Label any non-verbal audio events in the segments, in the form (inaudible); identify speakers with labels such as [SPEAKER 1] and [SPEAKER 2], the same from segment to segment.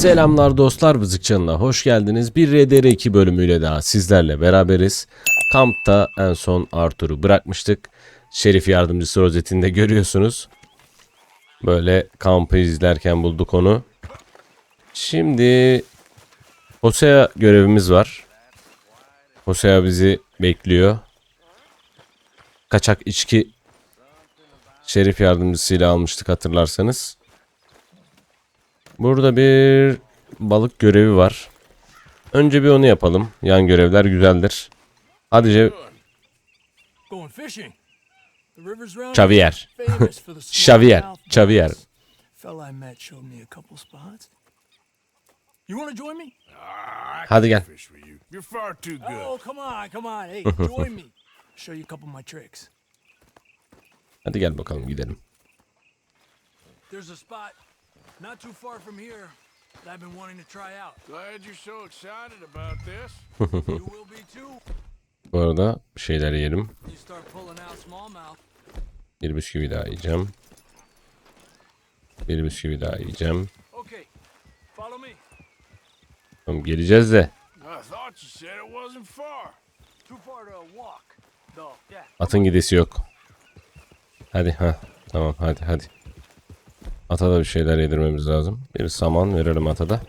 [SPEAKER 1] Selamlar dostlar Bızık Çanı'na hoş geldiniz. Bir RDR2 bölümüyle daha sizlerle beraberiz. Kampta en son Arthur'u bırakmıştık. Şerif yardımcısı rozetinde görüyorsunuz. Böyle kampı izlerken bulduk onu. Şimdi Hosea görevimiz var. Hosea bizi bekliyor. Kaçak içki Şerif yardımcısıyla almıştık hatırlarsanız. Burada bir balık görevi var. Önce bir onu yapalım. Yan görevler güzeldir. Hadi Ce-
[SPEAKER 2] Going fishing. The river's round
[SPEAKER 1] Xavier. Xavier. Xavier. Hadi gel. Hadi gel bakalım gidelim.
[SPEAKER 2] There's a spot not too far from here that I've been wanting to try out.
[SPEAKER 3] Glad you're so excited about this. (laughs)
[SPEAKER 2] You will be too.
[SPEAKER 1] Bu arada bir şeyler
[SPEAKER 2] smallmouth.
[SPEAKER 1] Bir bisküvi daha yiyeceğim. Bir bisküvi daha yiyeceğim.
[SPEAKER 2] Okay, follow me.
[SPEAKER 1] Tamam geleceğiz de
[SPEAKER 3] I thought you said it wasn't far.
[SPEAKER 2] Too far to walk, though. Yeah.
[SPEAKER 1] atın gidesi yok. Hadi ha. Tamam hadi hadi. Ata da bir şeyler yedirmemiz lazım. Bir saman verelim ata da.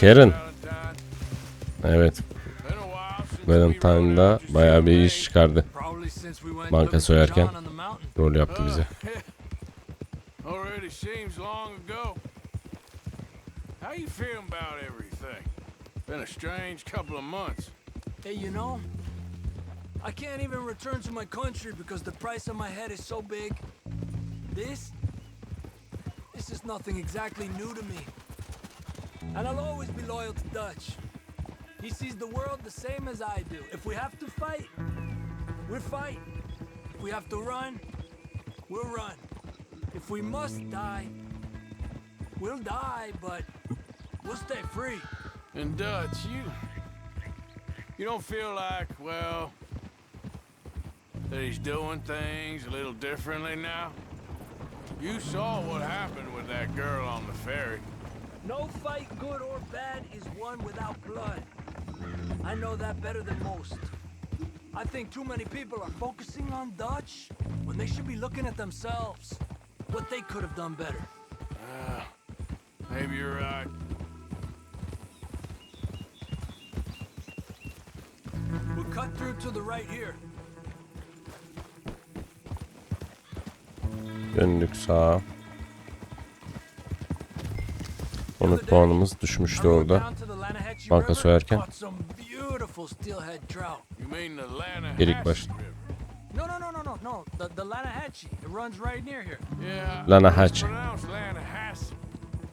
[SPEAKER 1] Karen. Evet. Valentine'da bayağı bir iş çıkardı. Banka soyarken. Rol yaptı bize.
[SPEAKER 3] Been a strange couple of months.
[SPEAKER 2] Hey, you know, I can't even return to my country because the price on my head is so big. This, this is nothing exactly new to me. And I'll always be loyal to Dutch. He sees the world the same as I do. If we have to fight, we'll fight. If we have to run, we'll run. If we must die, we'll die, but we'll stay free.
[SPEAKER 3] And Dutch, you you don't feel like, well, that he's doing things a little differently now? You saw what happened with that girl on the ferry.
[SPEAKER 2] No fight, good or bad, is won without blood. I know that better than most. I think too many people are focusing on Dutch when they should be looking at themselves. What they could have done better.
[SPEAKER 3] Uh, maybe you're right.
[SPEAKER 2] Through to the right here.
[SPEAKER 1] Döndük sağa.
[SPEAKER 2] The
[SPEAKER 1] 13
[SPEAKER 2] other day,
[SPEAKER 1] puanımız düşmüştü orada. Banka soyarken. başta.
[SPEAKER 3] River?
[SPEAKER 2] No, no, no, no, no, no. The, the Lanahatchee. It runs right near here.
[SPEAKER 3] Yeah.
[SPEAKER 1] Lanahatchee.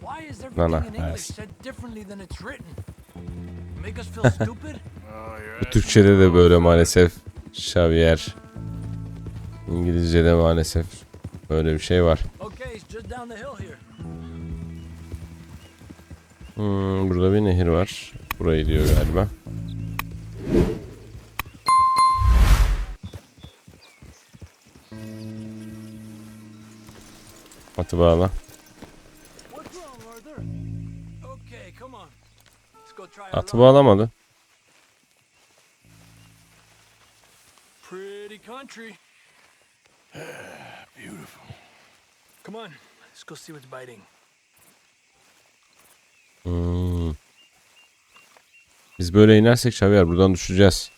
[SPEAKER 2] Why is everything in English said differently than it's written? (laughs) Make us feel stupid?
[SPEAKER 1] Türkçe'de de böyle maalesef Xavier. İngilizce'de maalesef böyle bir şey var. Hmm, burada bir nehir var. Burayı diyor galiba. Atı bağla.
[SPEAKER 2] What's wrong, Country. (sighs)
[SPEAKER 3] beautiful.
[SPEAKER 2] Come on, let's go see what's biting.
[SPEAKER 1] Hmm. Biz böyle inersek Xavier buradan düşeceğiz.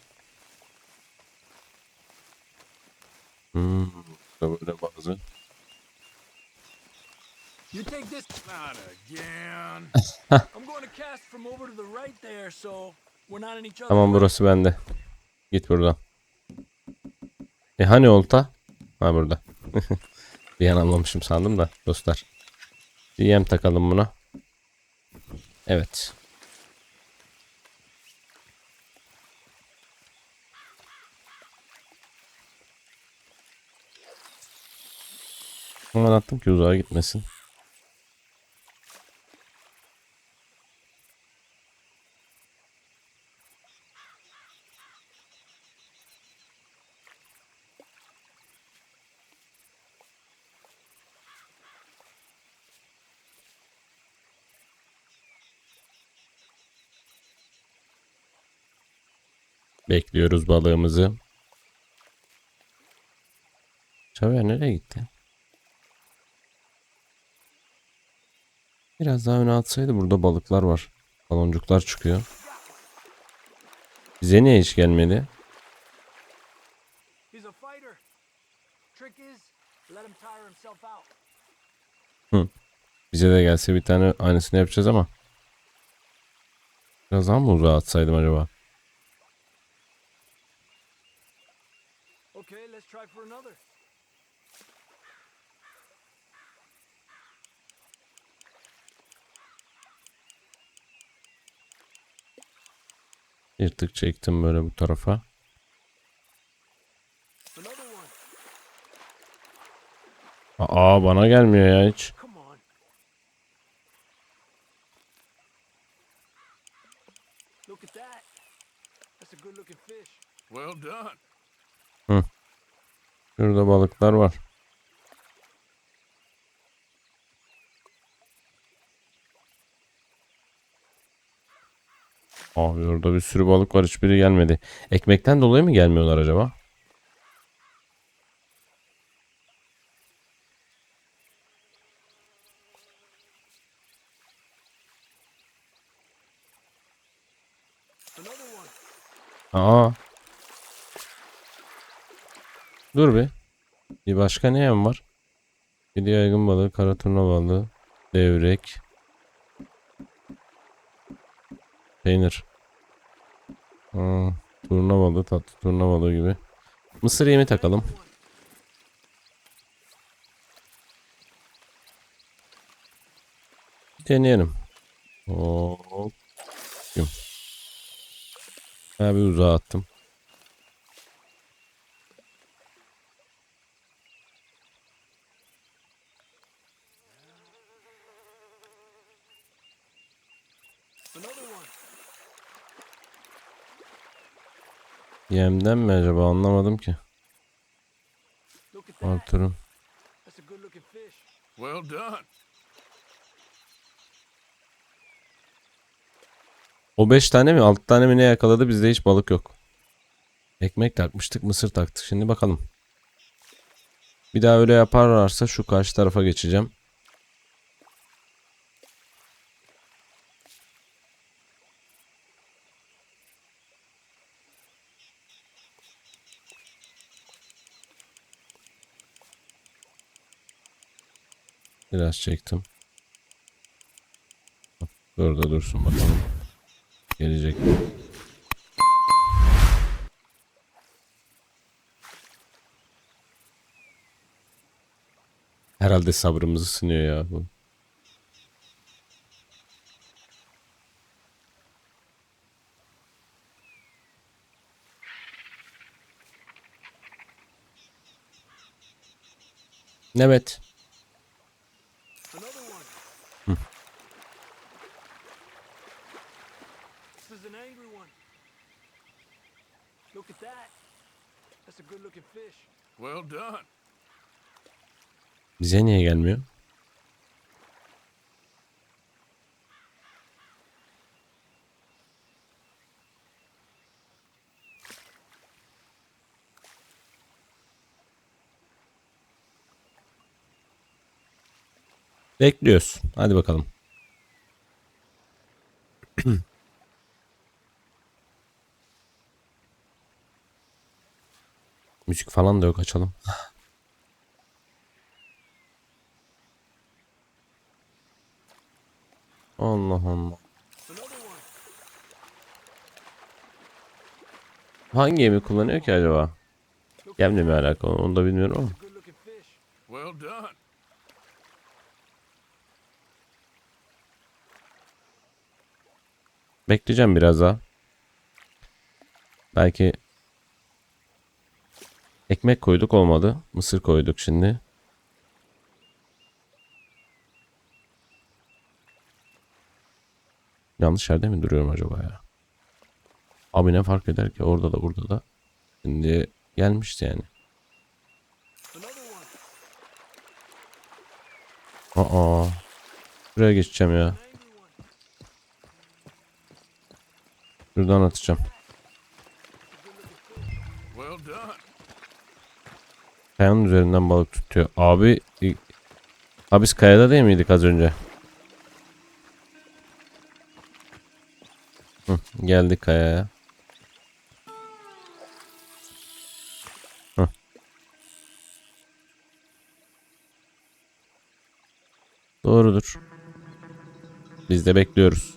[SPEAKER 1] Hmm. Burada böyle bazı.
[SPEAKER 2] You take this.
[SPEAKER 3] Not again. (laughs)
[SPEAKER 2] I'm going to cast from over to the right there, so we're not in each other's
[SPEAKER 1] Tamam burası bende. Git buradan. E hani olta? Ha burada. (laughs) bir an anlamışım sandım da dostlar. Yem takalım buna. Evet. Hemen attım ki uzağa gitmesin. Bekliyoruz balığımızı. Çaver nereye gitti? Biraz daha öne atsaydı burada balıklar var. Baloncuklar çıkıyor. Bize niye hiç gelmedi?
[SPEAKER 2] Out.
[SPEAKER 1] Bize de gelse bir tane aynısını yapacağız ama. Biraz daha mı uzağa atsaydım acaba?
[SPEAKER 2] Okay, let's try for another.
[SPEAKER 1] Bir tık çektim böyle bu tarafa. Aa bana gelmiyor ya hiç.
[SPEAKER 2] Come on. Look at that. That's a good looking fish.
[SPEAKER 3] Well done.
[SPEAKER 1] Şurada balıklar var. Abi orada bir sürü balık var hiçbiri gelmedi. Ekmekten dolayı mı gelmiyorlar acaba? Aa. Dur bir. Bir başka ne yem var? Bir yaygın balığı, kara turna balığı, levrek, peynir. Aa, turna balığı, tatlı turna balığı gibi. Mısır yemi takalım. Deneyelim. Hop. Bir uzağa attım.
[SPEAKER 2] Another one.
[SPEAKER 1] Yemden mi acaba anlamadım ki.
[SPEAKER 2] Look at that.
[SPEAKER 1] Arttırım.
[SPEAKER 2] That's a good looking fish.
[SPEAKER 3] Well done.
[SPEAKER 1] O 5 tane mi 6 tane mi ne yakaladı bizde hiç balık yok. Ekmek takmıştık mısır taktık şimdi bakalım. Bir daha öyle yaparlarsa şu karşı tarafa geçeceğim. Biraz çektim. Burada dursun bakalım. Gelecek? Herhalde sabrımızı sınıyor ya bu. Evet.
[SPEAKER 2] Another one. This is an angry one. Look at that. That's a good looking fish.
[SPEAKER 3] Well done.
[SPEAKER 1] Bize niye gelmiyor? Bekliyoruz. Hadi bakalım. Müzik falan da yok açalım. Allah Allah. Hangi gemi kullanıyor ki acaba? Gemle mi alakalı onu da bilmiyorum ama. Bekleyeceğim biraz daha. Belki ekmek koyduk olmadı. Mısır koyduk şimdi. Yanlış yerde mi duruyorum acaba ya? Abi ne fark eder ki orada da burada da. Şimdi gelmişti yani. Aa. Buraya geçeceğim ya. Şuradan atacağım.
[SPEAKER 3] Well done.
[SPEAKER 1] Kayanın üzerinden balık tutuyor. Abi i- Abi biz kayada değil miydik az önce? Hı, geldik kayaya. Doğrudur. Biz de bekliyoruz.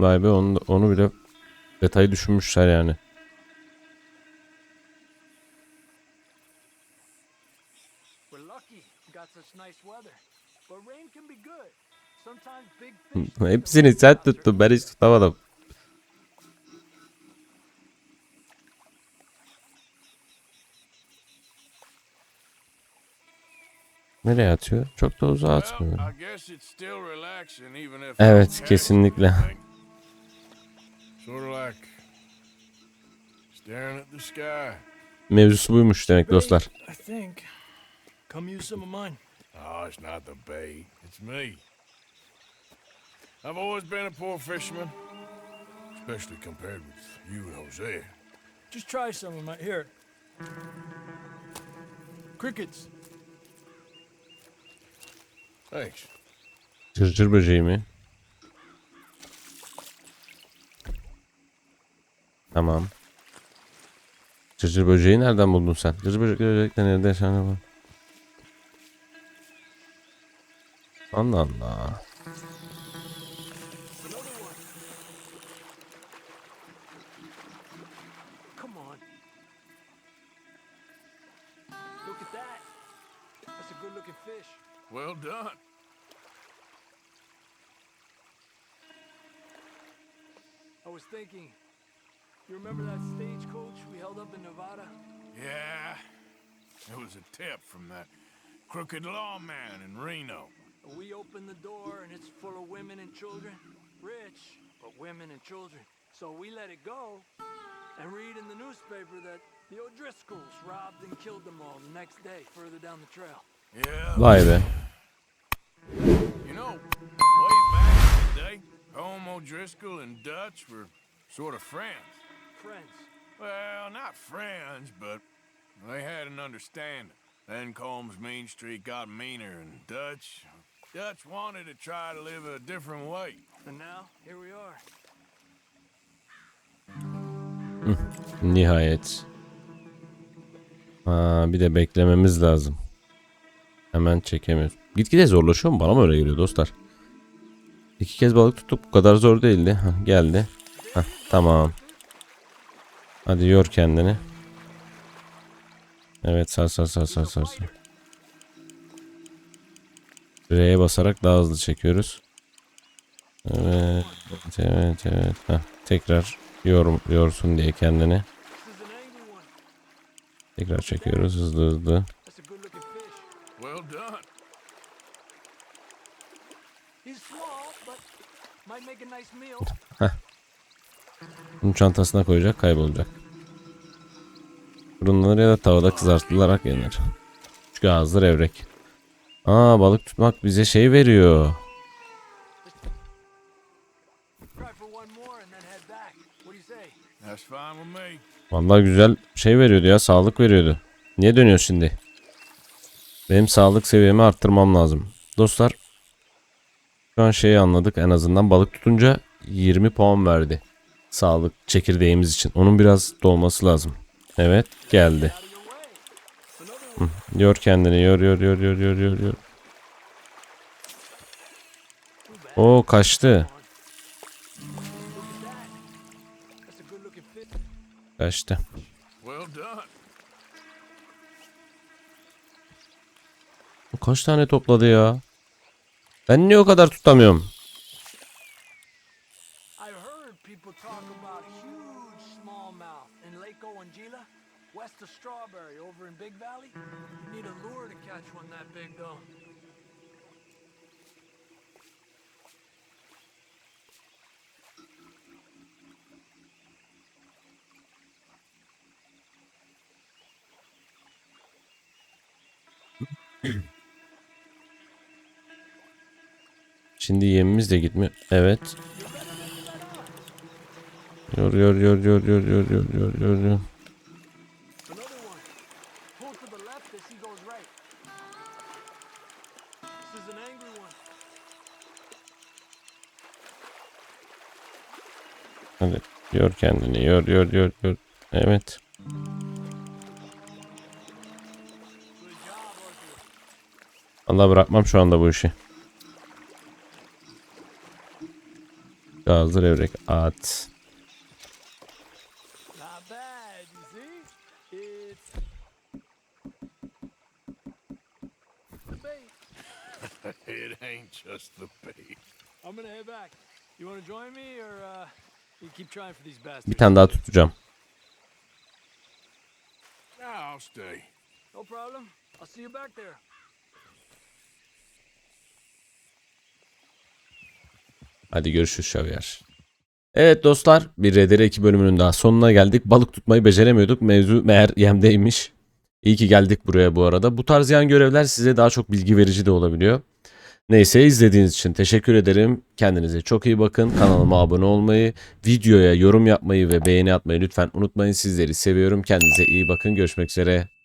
[SPEAKER 1] Vay be onu, onu bile detayı düşünmüşler yani.
[SPEAKER 2] We're lucky we got such nice weather. But rain can be good. Sometimes big fish take (laughs) the
[SPEAKER 1] Hepsini sen tuttun ben hiç tutamadım. Nereye atıyor? Çok da uzağa atmıyor.
[SPEAKER 3] Well, I Sort of like staring at the sky.
[SPEAKER 1] Mevzusu buymuş demek dostlar.
[SPEAKER 2] I think. Come use some of mine.
[SPEAKER 3] Oh, it's not the bait. It's me. I've always been a poor fisherman, especially compared with you and Jose.
[SPEAKER 2] Just try some of my here. Crickets.
[SPEAKER 3] Thanks.
[SPEAKER 1] Cırcır böceği mi? Tamam. Cırcır böceği nereden buldun sen? Cırcır böcek böcekler nerede yaşanıyor bu? Allah Allah.
[SPEAKER 3] Well done.
[SPEAKER 2] I was thinking, you remember that stagecoach we held up in Nevada?
[SPEAKER 3] Yeah, it was a tip from that crooked lawman in Reno.
[SPEAKER 2] We open the door and it's full of women and children. Rich, but women and children. So we let it go and read in the newspaper that the O'Driscolls robbed and killed them all the next day further down the trail.
[SPEAKER 3] Yeah.
[SPEAKER 1] Vay be.
[SPEAKER 3] You know, way back in the day, Home O'Driscoll and Dutch were sort of friends.
[SPEAKER 2] Friends.
[SPEAKER 3] Well, not friends, but they had an understanding. Then Combs Mean Street got meaner, and Dutch, Dutch wanted to try to live a different way.
[SPEAKER 2] And now, here we are.
[SPEAKER 1] Nihayet. Ha, bir de beklememiz lazım. Hemen çekemiyoruz. Gitgide zorlaşıyor mu? Bana mı öyle geliyor dostlar? İki kez balık tuttuk. Bu kadar zor değildi. Hah, geldi. Hah, tamam. Hadi yor kendini. Evet sar sar sar sar sar. sar. R'ye basarak daha hızlı çekiyoruz. Evet, evet, evet. Hah, tekrar yor, yorsun diye kendini. Tekrar çekiyoruz hızlı hızlı.
[SPEAKER 2] That's
[SPEAKER 1] Bunu çantasına koyacak kaybolacak. Fırınlanır ya da tavada kızartılarak yenir. Çünkü ağızdır evrek. Aa balık tutmak bize şey veriyor. Vallahi güzel şey veriyordu ya sağlık veriyordu. Niye dönüyor şimdi? Benim sağlık seviyemi arttırmam lazım. Dostlar şu an şeyi anladık en azından balık tutunca 20 puan verdi. Sağlık çekirdeğimiz için. Onun biraz dolması lazım. Evet geldi. Yor kendini yor yor yor yor yor yor yor. Oo kaçtı. Kaçtı. Kaç tane topladı ya? Ben niye o kadar tutamıyorum?
[SPEAKER 2] Talk about huge smallmouth in Lake Owanjila, west of Strawberry, over in Big Valley. You need a lure to catch one that big, though.
[SPEAKER 1] Şimdi yemimiz de gitmiyor. Evet. Yor yor yor yor yor yor yor yor yor yor. Hadi yor kendini yor yor yor yor. Evet. Allah bırakmam şu anda bu işi. Gazlı levrek at. Bir
[SPEAKER 2] bastards?
[SPEAKER 1] tane daha tutacağım.
[SPEAKER 3] Nah, I'll stay.
[SPEAKER 2] No problem. I'll see you back there.
[SPEAKER 1] Hadi görüşürüz Xavier. Evet dostlar bir RDR 2 bölümünün daha sonuna geldik. Balık tutmayı beceremiyorduk. Mevzu meğer yemdeymiş. İyi ki geldik buraya bu arada. Bu tarz yan görevler size daha çok bilgi verici de olabiliyor. Neyse izlediğiniz için teşekkür ederim. Kendinize çok iyi bakın. Kanalıma abone olmayı, videoya yorum yapmayı ve beğeni atmayı lütfen unutmayın. Sizleri seviyorum. Kendinize iyi bakın. Görüşmek üzere.